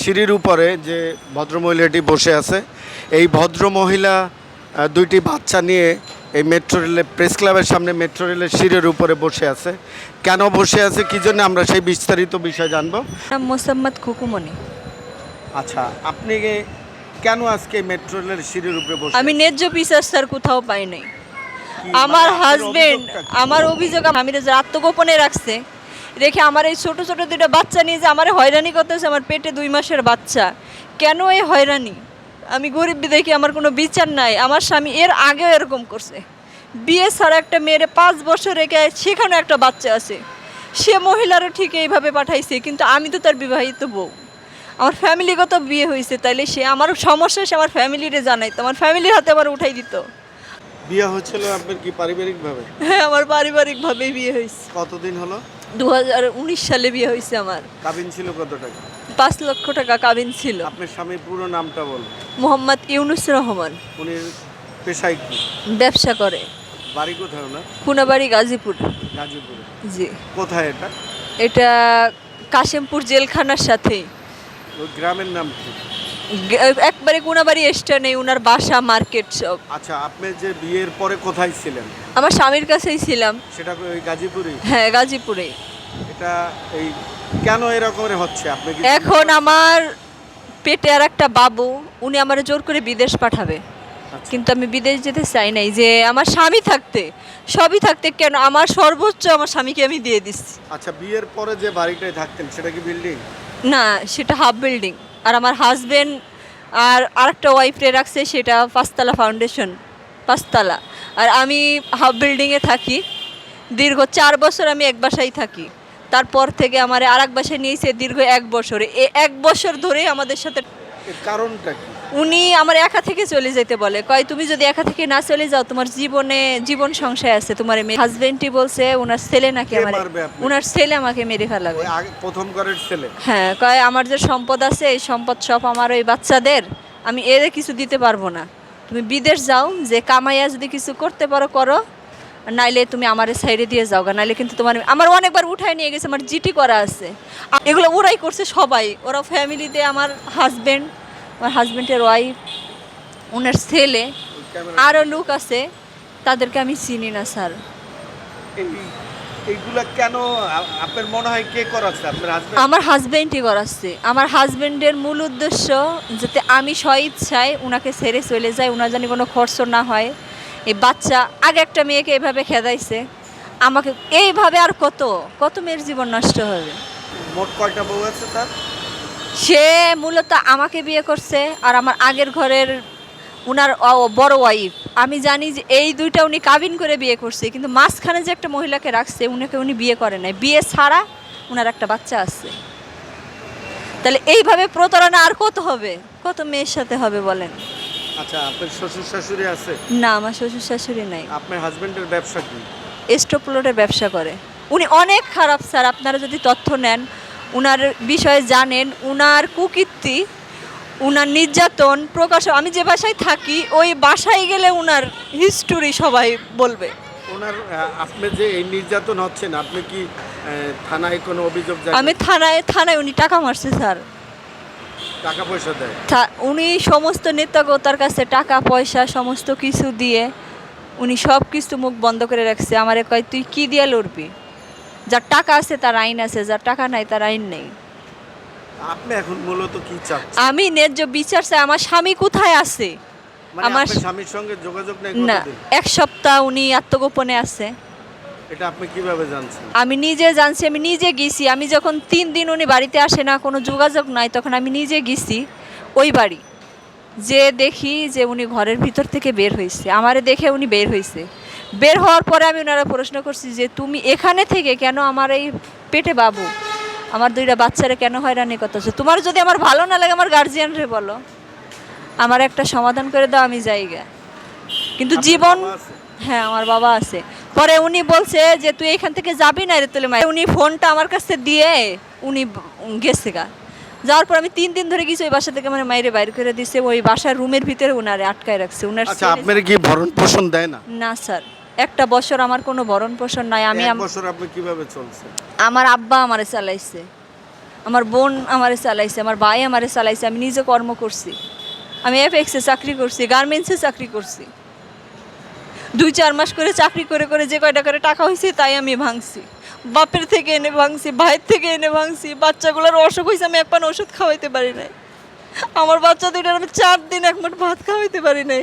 সিঁড়ির উপরে যে ভদ্রমহিলাটি বসে আছে এই ভদ্রমহিলা দুইটি বাচ্চা নিয়ে এই মেট্রো রেলের প্রেস ক্লাবের সামনে মেট্রো রেলের সিঁড়ির উপরে বসে আছে। কেন বসে আছে কি জন্য আমরা সেই বিস্তারিত বিষয় জানব। মোসাম্মদ খুকুমনি। আচ্ছা আপনি কেন আজকে মেট্রো রেলের সিঁড়ির উপরে বসে আমি ন্যায্য বিচার স্যার কোথাও পাই নাই। আমার মানে হাজবেন্ড আমার অভিযোগ আমি আত্মগোপনে রাখছে রেখে আমার এই ছোট ছোট দুটো বাচ্চা নিয়ে যে আমার হয়রানি করতেছে আমার পেটে দুই মাসের বাচ্চা। কেন এই হয়রানি? আমি গরিব দেখি আমার কোনো বিচার নাই। আমার স্বামী এর আগেও এরকম করছে। বিয়ে ছাড়া একটা মেয়ের পাঁচ বছর রেখে সেখানে একটা বাচ্চা আছে। সে মহিলারও ঠিক এইভাবে পাঠাইছে কিন্তু আমি তো তার বিবাহিত বউ। আমার ফ্যামিলিগত বিয়ে হয়েছে তাইলে সে আমার সমস্যা সে আমার ফ্যামিলিরে জানাইতো। আমার ফ্যামিলির হাতে আমার উঠাই দিত। বিয়ে হচ্ছিল আপনার কি পারিবারিকভাবে? হ্যাঁ আমার পারিবারিকভাবেই বিয়ে হয়েছে কতদিন হলো? দু হাজার উনিশ সালে বিয়ে হয়েছে আমার। কাবিন ছিল কত টাকা? পাঁচ লক্ষ টাকা কাবিন ছিল। আপনার স্বামীর পুরো নামটা বলুন। মোহাম্মদ ইউনুস রহমান। উনি পেশায় কি? ব্যবসা করে। বাড়ি কোথায় ওনার? কুনাবাড়ি গাজীপুর। গাজীপুরে। জি। কোথায় এটা? এটা কাশিমপুর জেলখানার সাথেই। ওই গ্রামের নাম কি? একবারে কুনাবাড়ি স্টেশনে ওনার বাসা মার্কেট সব। আচ্ছা আপনি যে বিয়ের পরে কোথায় ছিলেন? আমার স্বামীর কাছেই ছিলাম। সেটা ওই গাজীপুরে হ্যাঁ গাজীপুরে। এটা এই কেন এরকমের হচ্ছে? আপনি এখন আমার পেটে আর একটা বাবু উনি আমার জোর করে বিদেশ পাঠাবে। আচ্ছা। কিন্তু আমি বিদেশ যেতে চাই নাই যে আমার স্বামী থাকতে। সবই থাকতে কেন? আমার সর্বোচ্চ আমার স্বামীকে আমি দিয়ে দিচ্ছি। আচ্ছা বিয়ের পরে যে বাড়িটায় থাকতেন সেটা কি বিল্ডিং? না সেটা হাফ বিল্ডিং। আর আমার হাজব্যান্ড আর আরেকটা ওয়াইফরে রাখছে, সেটা পাঁচতলা ফাউন্ডেশন পাঁচতলা। আর আমি হাফ বিল্ডিংয়ে থাকি। দীর্ঘ চার বছর আমি এক বাসায় থাকি। তারপর থেকে আমার আর এক বাসায় নিয়েছে দীর্ঘ এক বছর। এ এক বছর ধরে আমাদের সাথে কারণটা কি? উনি আমার একা থেকে চলে যেতে বলে। কয় তুমি যদি একা থেকে না চলে যাও তোমার জীবনে জীবন সংশয় আছে। তোমার মেয়ে হাজবেন্ডটি বলছে ওনার ছেলে নাকি আমার ওনার ছেলে আমাকে মেরে ফেলাবে প্রথম ঘরের ছেলে? হ্যাঁ কয় আমার যে সম্পদ আছে এই সম্পদ সব আমার ওই বাচ্চাদের। আমি এর কিছু দিতে পারব না। তুমি বিদেশ যাও যে কামাইয়া যদি কিছু করতে পারো করো। নাইলে তুমি আমারে সাইডে দিয়ে যাও গা। নাইলে কিন্তু তোমার আমার অনেকবার উঠায় নিয়ে গেছে আমার জিটি করা আছে। এগুলো ওরাই করছে সবাই। ওরা ফ্যামিলিতে আমার হাজবেন্ড আমার হাজবেন্ডের ওয়াইফ ওনার ছেলে আরও লোক আছে তাদেরকে আমি চিনি না স্যার। এইগুলা কেন আপনার মনে হয় কে করাচ্ছে? আপনার হাজবেন্ড আমার হাজবেন্ডই করাচ্ছে। আমার হাজবেন্ডের মূল উদ্দেশ্য যাতে আমি স্বইচ্ছায় ওনাকে ছেড়ে চলে যাই ওনার জানি কোনো খরচ না হয়। এই বাচ্চা আগে একটা মেয়েকে এভাবে খেদাইছে আমাকে এইভাবে আর কত? কত মেয়ের জীবন নষ্ট হবে? মোট কয়টা বউ আছে তার? সে মূলত আমাকে বিয়ে করছে আর আমার আগের ঘরের উনার বড় ওয়াইফ আমি জানি যে এই দুইটা উনি কাবিন করে বিয়ে করছে কিন্তু মাঝখানে যে একটা মহিলাকে রাখছে উনাকে উনি বিয়ে করে নাই। বিয়ে ছাড়া উনার একটা বাচ্চা আছে। তাহলে এইভাবে প্রতারণা আর কত হবে? কত মেয়ের সাথে হবে বলেন? আচ্ছা আপনার শ্বশুর শাশুড়ি আছে? না আমার শ্বশুর শাশুড়ি নাই। আপনার হাজবেন্ডের ব্যবসা কি? স্টোপ্লোটের ব্যবসা করে। উনি অনেক খারাপ স্যার। আপনারা যদি তথ্য নেন উনার বিষয়ে জানেন উনার কুকীর্তি উনার নির্যাতন প্রকাশ আমি যে বাসায় থাকি ওই বাসায় গেলে উনার হিস্টোরি সবাই বলবে। ওনার আপনি যে এই নির্যাতন হচ্ছেন আপনি কি থানায় কোনো অভিযোগ আমি থানায় থানায় উনি টাকা মারছে স্যার। টাকা পয়সা দেয়? উনি সমস্ত নেতাগতার কাছে টাকা পয়সা সমস্ত কিছু দিয়ে উনি সব কিছু মুখ বন্ধ করে রাখছে। আমারে কয় তুই কি দিয়ে লড়বি? যার টাকা আছে তার আইন আছে যার টাকা নাই তার আইন নেই। আপনি এখন মূলত কি চাচ্ছেন? আমি ন্যায্য বিচার চাই আমার স্বামী কোথায় আছে? মানে আমার- স্বামীর সঙ্গে যোগাযোগ নেই না এক সপ্তাহ উনি আত্মগোপনে আছে। এটা আপনি কীভাবে জানছেন? আমি নিজে জানছি আমি নিজে গেছি। আমি যখন তিন দিন উনি বাড়িতে আসে না কোনো যোগাযোগ নাই তখন আমি নিজে গেছি ওই বাড়ি। যে দেখি যে উনি ঘরের ভিতর থেকে বের হয়েছে আমারে দেখে উনি বের হয়েছে। বের হওয়ার পরে আমি ওনারা প্রশ্ন করছি যে তুমি এখানে থেকে কেন আমার এই পেটে বাবু? আমার দুইটা বাচ্চারা কেন হয়রানি করতেছো? তোমার যদি আমার ভালো না লাগে আমার গার্জিয়ানরে বলো। আমার একটা সমাধান করে দাও আমি যাইগা। কিন্তু জীবন হ্যাঁ আমার বাবা আছে। পরে উনি বলছে যে তুই এখান থেকে যাবি না রে তুলে উনি ফোনটা আমার কাছে দিয়ে উনি গেছে গা। যাওয়ার পর আমি তিন দিন ধরে গেছি ওই বাসা থেকে মানে মাইরে বাইরে করে দিছে। ওই বাসার রুমের ভিতরে উনারে আটকায় রাখছে। উনার আচ্ছা আপনার কি ভরণ পোষণ দেয় না? না স্যার। একটা বছর আমার কোনো ভরণ পোষণ নাই আমি এক বছর আপনি কীভাবে চলছেন? আমার আব্বা আমারে চালাইছে আমার বোন আমারে চালাইছে আমার ভাই আমারে চালাইছে আমি নিজে কর্ম করছি। আমি এফএক্সে চাকরি করছি গার্মেন্টসে চাকরি করছি। দুই চার মাস করে চাকরি করে করে যে কয়টা করে টাকা হয়েছে তাই আমি ভাঙছি। বাপের থেকে এনে ভাঙছি ভাইয়ের থেকে এনে ভাঙছি বাচ্চাগুলোর অসুখ হয়েছে আমি এক পান ওষুধ খাওয়াইতে পারি নাই। আমার বাচ্চা দুইটার আমি চার দিন এক মুঠ ভাত খাওয়াইতে পারি নাই।